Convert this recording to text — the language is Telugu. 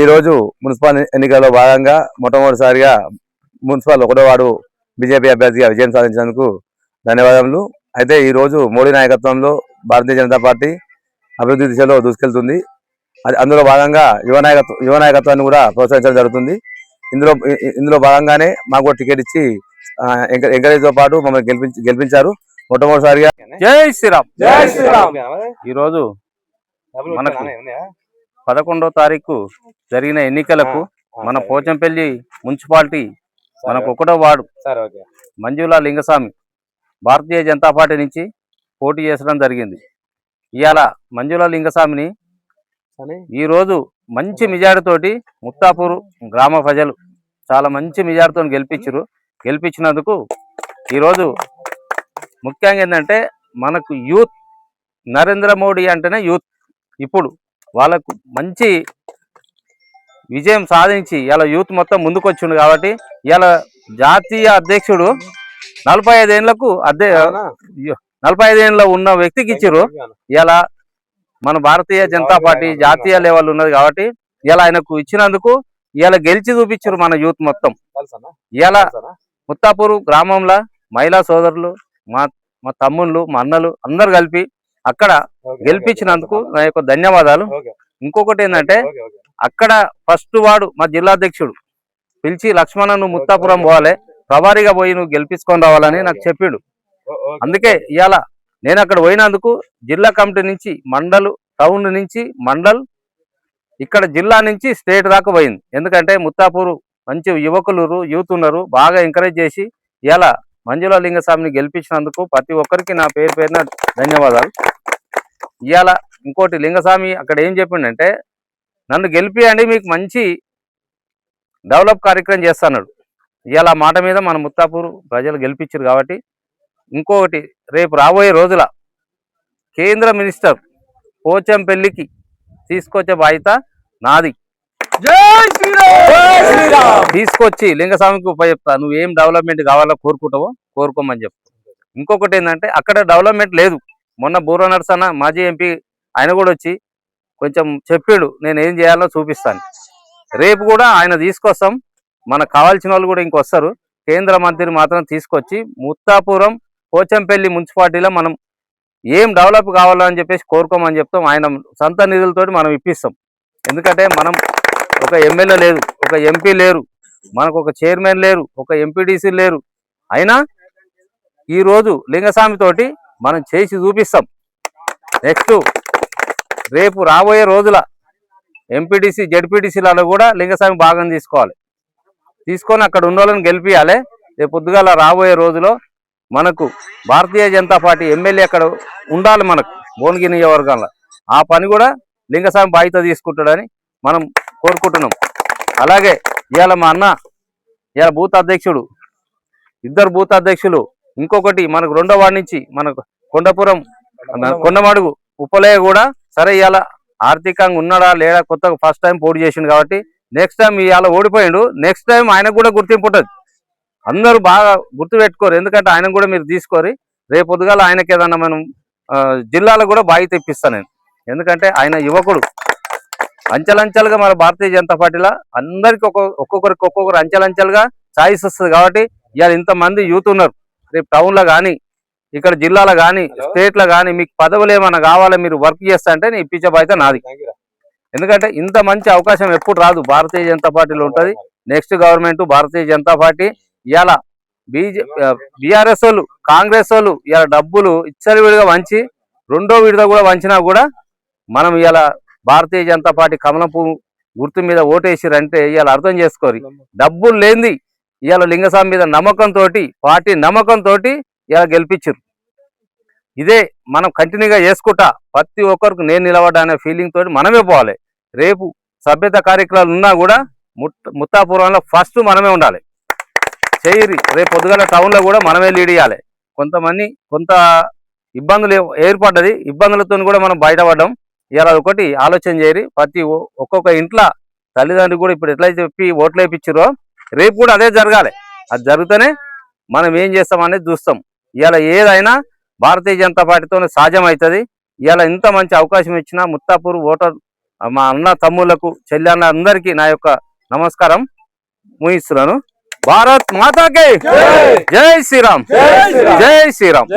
ఈ రోజు మున్సిపల్ ఎన్నికల్లో భాగంగా మొట్టమొదటిసారిగా మున్సిపల్ ఒకటో వార్డు బీజేపీ అభ్యర్థిగా విజయం సాధించినందుకు ధన్యవాదములు. అయితే ఈ రోజు మోడీ నాయకత్వంలో భారతీయ జనతా పార్టీ అభివృద్ధి దిశలో దూసుకెళ్తుంది. అది అందులో భాగంగా యువ నాయకత్వం యువ నాయకత్వాన్ని కూడా ప్రోత్సహించడం జరుగుతుంది. ఇందులో ఇందులో భాగంగానే మాకు కూడా టికెట్ ఇచ్చి ఎంకరేజ్తో పాటు మమ్మల్ని గెలిపించి గెలిపించారు. మొట్టమొదటిసారిగా జై శ్రీరామ్. జై శ్రీరామ్. ఈ రోజు మనకు పదకొండో తారీఖు జరిగిన ఎన్నికలకు మన పోచంపల్లి మున్సిపాలిటీ మనకు ఒకటో వార్డు మంజుల లింగస్వామి భారతీయ జనతా పార్టీ నుంచి పోటీ చేసడం జరిగింది. ఇవాళ మంజుల లింగస్వామిని ఈ రోజు మంచి మెజారిటీతోటి ముత్తాపూర్ గ్రామ ప్రజలు చాలా మంచి మెజారిటీతో గెలిపించారు. గెలిపించినందుకు ఈరోజు ముఖ్యంగా ఏంటంటే మనకు యూత్ నరేంద్ర మోడీ అంటేనే యూత్. ఇప్పుడు వాళ్ళకు మంచి విజయం సాధించి ఇలా యూత్ మొత్తం ముందుకు వచ్చిండు కాబట్టి ఇలా జాతీయ అధ్యక్షుడు నలభై ఐదేళ్ళకు అధ్య నలభై ఐదేళ్ళలో ఉన్న వ్యక్తికి ఇచ్చిర్రు. ఇలా మన భారతీయ జనతా పార్టీ జాతీయ లెవెల్ ఉన్నది కాబట్టి ఇలా ఆయనకు ఇచ్చినందుకు ఇలా గెలిచి చూపించారు మన యూత్ మొత్తం. ఇలా ముత్తాపూర్ గ్రామంలో మహిళా సోదరులు మా మా తమ్ముళ్ళు మా అన్నలు అందరు కలిపి అక్కడ గెలిపించినందుకు నా యొక్క ధన్యవాదాలు. ఇంకొకటి ఏంటంటే అక్కడ ఫస్ట్ వాడు మా జిల్లా అధ్యక్షుడు పిలిచి లక్ష్మణను ముత్తాపురం పోవాలి ప్రభారీగా పోయి నువ్వు గెలిపించుకొని రావాలని నాకు చెప్పిండు. అందుకే ఇవాళ నేను అక్కడ పోయినందుకు జిల్లా కమిటీ నుంచి మండల్ టౌన్ నుంచి మండల్ ఇక్కడ జిల్లా నుంచి స్టేట్ దాకా పోయింది. ఎందుకంటే ముత్తాపూరు మంచి యువకులు యూత్ ఉన్నారు బాగా ఎంకరేజ్ చేసి ఇవాళ మంజుల లింగస్వామిని గెలిపించినందుకు ప్రతి ఒక్కరికి నా పేరు పేరున ధన్యవాదాలు. ఇవాళ ఇంకోటి లింగస్వామి అక్కడ ఏం చెప్పిండంటే నన్ను గెలిపియండి మీకు మంచి డెవలప్ కార్యక్రమం చేస్తున్నాడు ఇవాళ ఆ మాట మీద మన ముత్తాపూర్ ప్రజలు గెలిపించారు కాబట్టి ఇంకొకటి రేపు రాబోయే రోజుల కేంద్ర మినిస్టర్ పోచంపల్లికి తీసుకొచ్చే బాధ్యత నాది. తీసుకొచ్చి లింగస్వామికి ఉపయోగిస్తా. నువ్వు ఏం డెవలప్మెంట్ కావాలో కోరుకుంటావో కోరుకోమని చెప్తా ఇంకొకటి ఏంటంటే అక్కడ డెవలప్మెంట్ లేదు. మొన్న బూర నర్సన్న మాజీ ఎంపీ ఆయన కూడా వచ్చి కొంచెం చెప్పాడు నేను ఏం చేయాలో చూపిస్తాను. రేపు కూడా ఆయన తీసుకొస్తాం. మనకు కావాల్సిన వాళ్ళు కూడా ఇంకొస్తారు. కేంద్ర మంత్రిని మాత్రం తీసుకొచ్చి ముత్తాపురం పోచంపల్లి మున్సిపాలిటీలో మనం ఏం డెవలప్ కావాలో అని చెప్పేసి కోరుకోమని చెప్తాం. ఆయన సొంత నిధులతోటి మనం ఇప్పిస్తాం. ఎందుకంటే మనం ఒక ఎమ్మెల్యే లేదు ఒక ఎంపీ లేరు మనకు ఒక చైర్మన్ లేరు ఒక ఎంపీడీసీ లేరు. అయినా ఈ రోజు లింగస్వామి తోటి మనం చేసి చూపిస్తాం. నెక్స్ట్ రేపు రాబోయే రోజుల ఎంపీడీసీ జడ్పీటీసీలలో కూడా లింగస్వామి భాగం తీసుకోవాలి. తీసుకొని అక్కడ ఉన్న వాళ్ళని గెలిపియాలి. రేపు పొద్దుగాల రాబోయే రోజులో మనకు భారతీయ జనతా పార్టీ ఎమ్మెల్యే అక్కడ ఉండాలి మనకు భువనగిరి నియోజకవర్గంలో. ఆ పని కూడా లింగస్వామి బాధ్యత తీసుకుంటాడని మనం కోరుకుంటున్నాం. అలాగే ఇవాళ మా అన్న ఇవాళ బూత్ అధ్యక్షుడు ఇద్దరు బూత్ అధ్యక్షులు ఇంకొకటి మనకు రెండో వాడి నుంచి మనకు కొండపురం కొండమడుగు ఉపలయ కూడా సరే ఇవాళ ఆర్థికంగా ఉన్నాడా లేడా కొత్తగా ఫస్ట్ టైం పోటీ చేసిండు కాబట్టి నెక్స్ట్ టైం ఇవాళ ఓడిపోయిండు. నెక్స్ట్ టైం ఆయనకు కూడా గుర్తింపు ఉంటుంది. అందరూ బాగా గుర్తు పెట్టుకోరు. ఎందుకంటే ఆయన కూడా మీరు తీసుకోరి. రేపు పొద్దుగాల ఆయనకి ఏదన్నా మనం ఆ, జిల్లాలో కూడా బాగా తెప్పిస్తాను నేను. ఎందుకంటే ఆయన యువకుడు. అంచెలంచెలుగా మన భారతీయ జనతా పార్టీలో అందరికి ఒక్కొక్క ఒక్కొక్కరికి ఒక్కొక్కరు అంచెలంచెలుగా ఛాయిస్ వస్తుంది కాబట్టి ఇవాళ ఇంతమంది యూత్ ఉన్నారు. రేపు టౌన్లో కానీ ఇక్కడ జిల్లాలో కానీ స్టేట్లో కానీ మీకు పదవులు ఏమైనా కావాలా మీరు వర్క్ చేస్తా అంటే నేను ఇప్పించే బాధ్యత నాది. ఎందుకంటే ఇంత మంచి అవకాశం ఎప్పుడు రాదు. భారతీయ జనతా పార్టీలో ఉంటది. Next government Bharatiya Janata party. ఇవాళ బీజే బీఆర్ఎస్ వాళ్ళు కాంగ్రెస్ వాళ్ళు ఇవాళ డబ్బులు విడిగా వంచి రెండో విడత కూడా వంచినా కూడా మనం ఇవాళ భారతీయ జనతా పార్టీ కమలం గుర్తు మీద ఓటేసిరంటే ఇవాళ అర్థం చేసుకోరు. డబ్బులు లేనిది ఇవాళ లింగస్వామి మీద నమ్మకంతో పార్టీ నమ్మకంతో ఇలా గెలిపించారు ఇదే మనం కంటిన్యూగా చేసుకుంటా ప్రతి ఒక్కరికి నేను నిలబడ్డా అనే ఫీలింగ్ తోటి మనమే పోవాలి. రేపు సభ్యత కార్యక్రమాలు ఉన్నా కూడా ముత్ ముత్తాపురంలో ఫస్ట్ మనమే ఉండాలి. చేయరి. రేపు పొద్దుగల టౌన్లో కూడా మనమే లీడ్ ఇవ్వాలి కొంతమంది కొంత ఇబ్బందులు ఏర్పడ్డది. ఇబ్బందులతో కూడా మనం బయటపడ్డాం. ఇలా ఒకటి ఆలోచన చేయరి. ప్రతి ఒక్కొక్క ఇంట్లో తల్లిదండ్రులు కూడా ఇప్పుడు ఎట్లయితే చెప్పి ఓట్లు వేయించారో రేపు కూడా అదే జరగాలి. అది జరిగితేనే మనం ఏం చేస్తాం అనేది చూస్తాం. ఇవాళ ఏదైనా భారతీయ జనతా పార్టీతోనే సాధ్యం అవుతుంది ఇవాళ ఇంత మంచి అవకాశం ఇచ్చిన ముత్తాపూర్ ఓటర్ మా అన్న తమ్ముళ్ళకు చెల్లెళ్ళ అందరికీ నా యొక్క నమస్కారం ముగిస్తున్నాను. భారత్ మాతాకి! జై శ్రీరామ్! జై శ్రీరామ్!